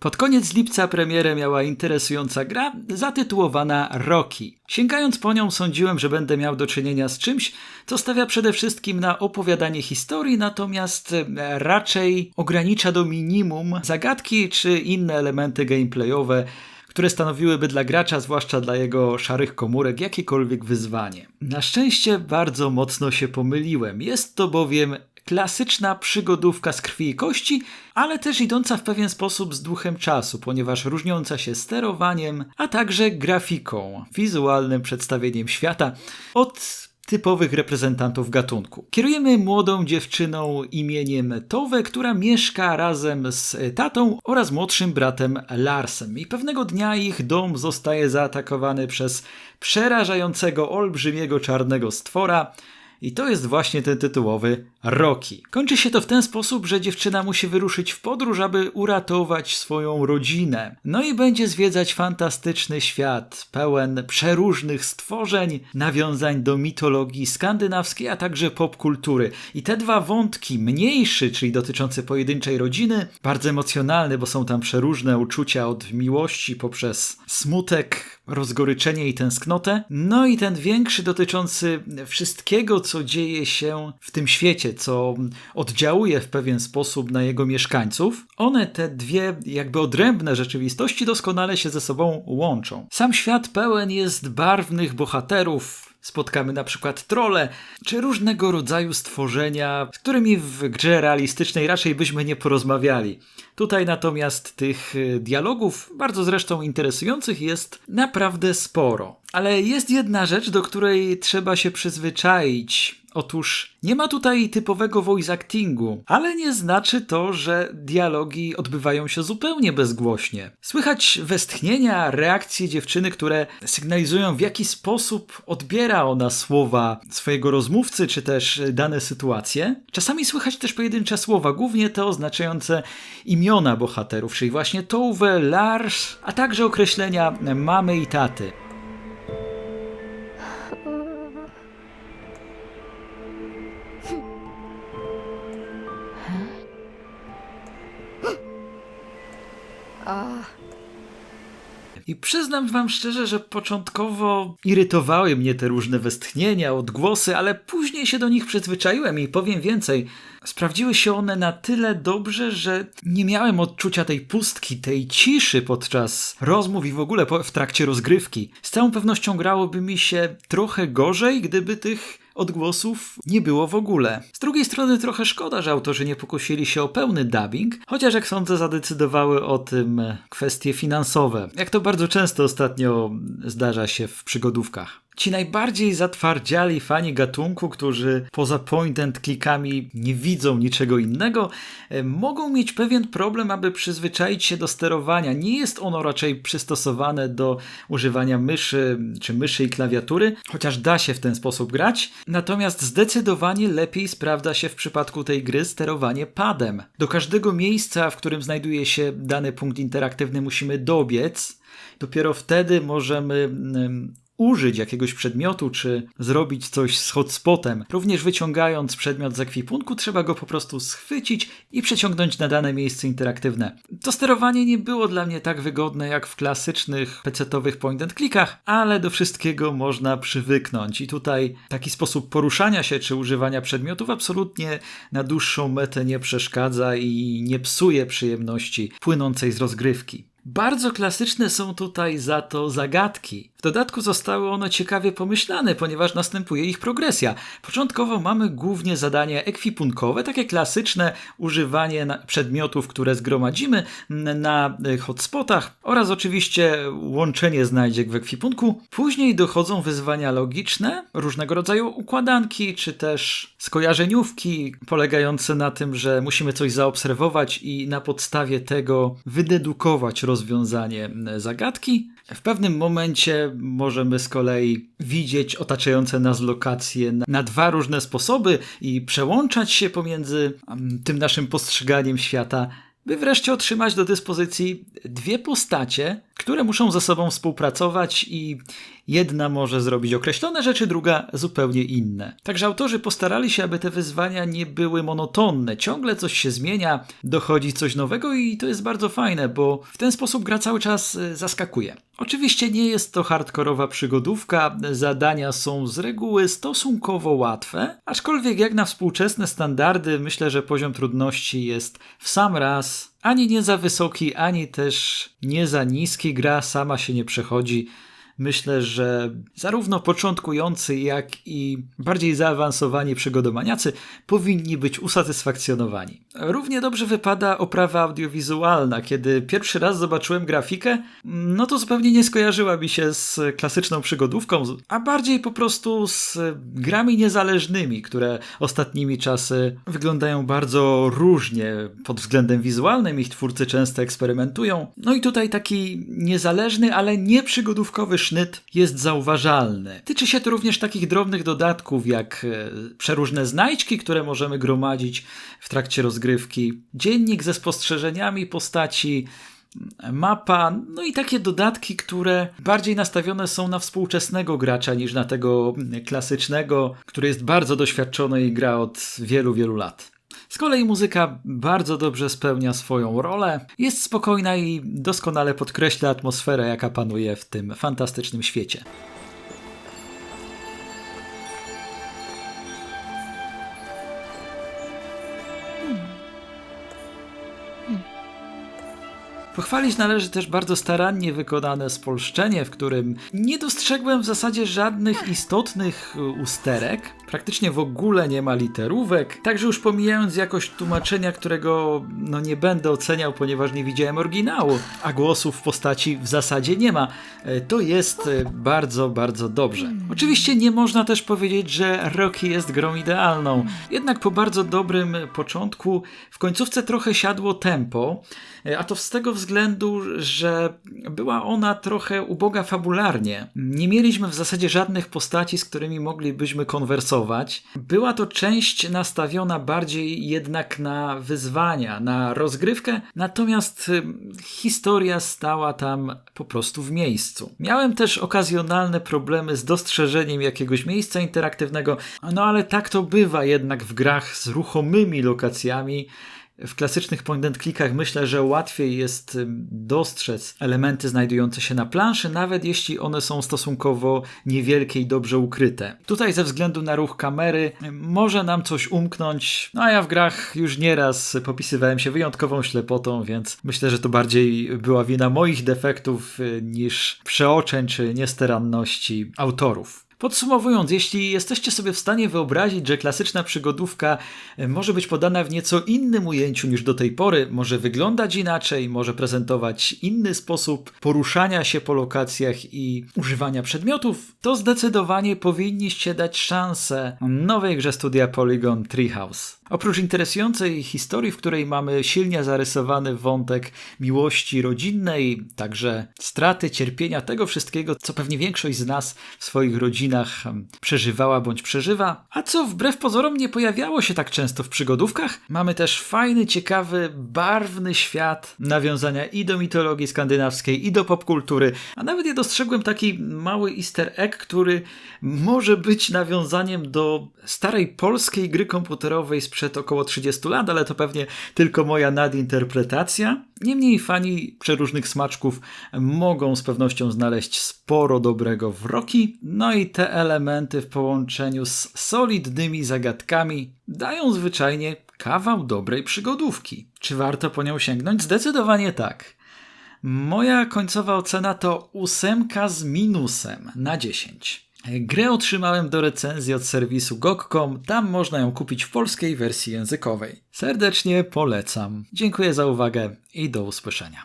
Pod koniec lipca premierę miała interesująca gra zatytułowana Rocky. Sięgając po nią sądziłem, że będę miał do czynienia z czymś, co stawia przede wszystkim na opowiadanie historii, natomiast e, raczej ogranicza do minimum zagadki czy inne elementy gameplayowe, które stanowiłyby dla gracza, zwłaszcza dla jego szarych komórek, jakiekolwiek wyzwanie. Na szczęście bardzo mocno się pomyliłem. Jest to bowiem klasyczna przygodówka z krwi i kości, ale też idąca w pewien sposób z duchem czasu, ponieważ różniąca się sterowaniem, a także grafiką, wizualnym przedstawieniem świata od typowych reprezentantów gatunku. Kierujemy młodą dziewczyną imieniem Tove, która mieszka razem z tatą oraz młodszym bratem Larsem. I pewnego dnia ich dom zostaje zaatakowany przez przerażającego, olbrzymiego czarnego stwora, i to jest właśnie ten tytułowy Rocky. Kończy się to w ten sposób, że dziewczyna musi wyruszyć w podróż, aby uratować swoją rodzinę. No i będzie zwiedzać fantastyczny świat, pełen przeróżnych stworzeń, nawiązań do mitologii skandynawskiej, a także popkultury. I te dwa wątki, mniejszy, czyli dotyczący pojedynczej rodziny, bardzo emocjonalny, bo są tam przeróżne uczucia od miłości poprzez smutek, rozgoryczenie i tęsknotę. No i ten większy dotyczący wszystkiego, co dzieje się w tym świecie, co oddziałuje w pewien sposób na jego mieszkańców. One, te dwie jakby odrębne rzeczywistości, doskonale się ze sobą łączą. Sam świat pełen jest barwnych bohaterów, Spotkamy na przykład trole, czy różnego rodzaju stworzenia, z którymi w grze realistycznej raczej byśmy nie porozmawiali. Tutaj natomiast tych y, dialogów, bardzo zresztą interesujących, jest naprawdę sporo. Ale jest jedna rzecz, do której trzeba się przyzwyczaić. Otóż nie ma tutaj typowego voice actingu, ale nie znaczy to, że dialogi odbywają się zupełnie bezgłośnie. Słychać westchnienia, reakcje dziewczyny, które sygnalizują w jaki sposób odbiera ona słowa swojego rozmówcy, czy też dane sytuacje. Czasami słychać też pojedyncze słowa, głównie te oznaczające imiona bohaterów, czyli właśnie Tove, Lars, a także określenia mamy i taty. Przyznam wam szczerze, że początkowo irytowały mnie te różne westchnienia, odgłosy, ale później się do nich przyzwyczaiłem i powiem więcej. Sprawdziły się one na tyle dobrze, że nie miałem odczucia tej pustki, tej ciszy podczas rozmów i w ogóle w trakcie rozgrywki. Z całą pewnością grałoby mi się trochę gorzej, gdyby tych odgłosów nie było w ogóle. Z drugiej strony trochę szkoda, że autorzy nie pokusili się o pełny dubbing, chociaż jak sądzę zadecydowały o tym kwestie finansowe, jak to bardzo często ostatnio zdarza się w przygodówkach. Ci najbardziej zatwardziali fani gatunku, którzy poza point and clickami nie widzą niczego innego, e, mogą mieć pewien problem, aby przyzwyczaić się do sterowania. Nie jest ono raczej przystosowane do używania myszy czy myszy i klawiatury, chociaż da się w ten sposób grać. Natomiast zdecydowanie lepiej sprawdza się w przypadku tej gry sterowanie padem. Do każdego miejsca, w którym znajduje się dany punkt interaktywny, musimy dobiec. Dopiero wtedy możemy użyć jakiegoś przedmiotu, czy zrobić coś z hotspotem. Również wyciągając przedmiot z ekwipunku, trzeba go po prostu schwycić i przeciągnąć na dane miejsce interaktywne. To sterowanie nie było dla mnie tak wygodne jak w klasycznych pecetowych point and clickach, ale do wszystkiego można przywyknąć i tutaj taki sposób poruszania się czy używania przedmiotów absolutnie na dłuższą metę nie przeszkadza i nie psuje przyjemności płynącej z rozgrywki. Bardzo klasyczne są tutaj za to zagadki. W dodatku zostały one ciekawie pomyślane, ponieważ następuje ich progresja. Początkowo mamy głównie zadania ekwipunkowe, takie klasyczne używanie przedmiotów, które zgromadzimy na hotspotach oraz oczywiście łączenie znajdziek w ekwipunku. Później dochodzą wyzwania logiczne, różnego rodzaju układanki, czy też skojarzeniówki polegające na tym, że musimy coś zaobserwować i na podstawie tego wydedukować rozwiązanie zagadki. W pewnym momencie możemy z kolei widzieć otaczające nas lokacje na, na dwa różne sposoby i przełączać się pomiędzy tym naszym postrzeganiem świata by wreszcie otrzymać do dyspozycji dwie postacie, które muszą ze sobą współpracować i Jedna może zrobić określone rzeczy, druga zupełnie inne. Także autorzy postarali się, aby te wyzwania nie były monotonne. Ciągle coś się zmienia, dochodzi coś nowego i to jest bardzo fajne, bo w ten sposób gra cały czas y, zaskakuje. Oczywiście nie jest to hardkorowa przygodówka, zadania są z reguły stosunkowo łatwe, aczkolwiek jak na współczesne standardy myślę, że poziom trudności jest w sam raz ani nie za wysoki, ani też nie za niski. Gra sama się nie przechodzi. Myślę, że zarówno początkujący, jak i bardziej zaawansowani przygodomaniacy powinni być usatysfakcjonowani. Równie dobrze wypada oprawa audiowizualna. Kiedy pierwszy raz zobaczyłem grafikę, no to zupełnie nie skojarzyła mi się z klasyczną przygodówką, a bardziej po prostu z grami niezależnymi, które ostatnimi czasy wyglądają bardzo różnie pod względem wizualnym. Ich twórcy często eksperymentują. No i tutaj taki niezależny, ale nie przygodówkowy sznyt jest zauważalny. Tyczy się to również takich drobnych dodatków, jak e, przeróżne znajdźki, które możemy gromadzić w trakcie rozgrywki, dziennik ze spostrzeżeniami postaci, mapa, no i takie dodatki, które bardziej nastawione są na współczesnego gracza niż na tego klasycznego, który jest bardzo doświadczony i gra od wielu, wielu lat. Z kolei muzyka bardzo dobrze spełnia swoją rolę, jest spokojna i doskonale podkreśla atmosferę, jaka panuje w tym fantastycznym świecie. Pochwalić należy też bardzo starannie wykonane spolszczenie, w którym nie dostrzegłem w zasadzie żadnych istotnych usterek. Praktycznie w ogóle nie ma literówek, także już pomijając jakość tłumaczenia, którego no nie będę oceniał, ponieważ nie widziałem oryginału, a głosów w postaci w zasadzie nie ma. E, to jest e, bardzo, bardzo dobrze. Oczywiście nie można też powiedzieć, że Rocky jest grą idealną. Jednak po bardzo dobrym początku w końcówce trochę siadło tempo, e, a to z tego względu, że była ona trochę uboga fabularnie. Nie mieliśmy w zasadzie żadnych postaci, z którymi moglibyśmy konwersować była to część nastawiona bardziej jednak na wyzwania, na rozgrywkę, natomiast y, historia stała tam po prostu w miejscu. Miałem też okazjonalne problemy z dostrzeżeniem jakiegoś miejsca interaktywnego, no ale tak to bywa jednak w grach z ruchomymi lokacjami w klasycznych point and clickach myślę, że łatwiej jest dostrzec elementy znajdujące się na planszy, nawet jeśli one są stosunkowo niewielkie i dobrze ukryte. Tutaj ze względu na ruch kamery może nam coś umknąć, no a ja w grach już nieraz popisywałem się wyjątkową ślepotą, więc myślę, że to bardziej była wina moich defektów y, niż przeoczeń czy niestaranności autorów. Podsumowując, jeśli jesteście sobie w stanie wyobrazić, że klasyczna przygodówka e, może być podana w nieco innym ujęciu niż do tej pory, może wyglądać inaczej, może prezentować inny sposób poruszania się po lokacjach i używania przedmiotów, to zdecydowanie powinniście dać szansę nowej grze studia Polygon Treehouse. Oprócz interesującej historii, w której mamy silnie zarysowany wątek miłości rodzinnej, także straty, cierpienia, tego wszystkiego, co pewnie większość z nas w swoich rodzinach przeżywała bądź przeżywa, a co wbrew pozorom nie pojawiało się tak często w przygodówkach, mamy też fajny, ciekawy, barwny świat, nawiązania i do mitologii skandynawskiej, i do popkultury, a nawet ja dostrzegłem taki mały easter egg, który może być nawiązaniem do starej polskiej gry komputerowej sprzed sprzed około 30 lat, ale to pewnie tylko moja nadinterpretacja. Niemniej fani przeróżnych smaczków mogą z pewnością znaleźć sporo dobrego w Rocky, no i te elementy w połączeniu z solidnymi zagadkami dają zwyczajnie kawał dobrej przygodówki. Czy warto po nią sięgnąć? Zdecydowanie tak. Moja końcowa ocena to ósemka z minusem na 10. Grę otrzymałem do recenzji od serwisu GOG.com, tam można ją kupić w polskiej wersji językowej. Serdecznie polecam. Dziękuję za uwagę i do usłyszenia.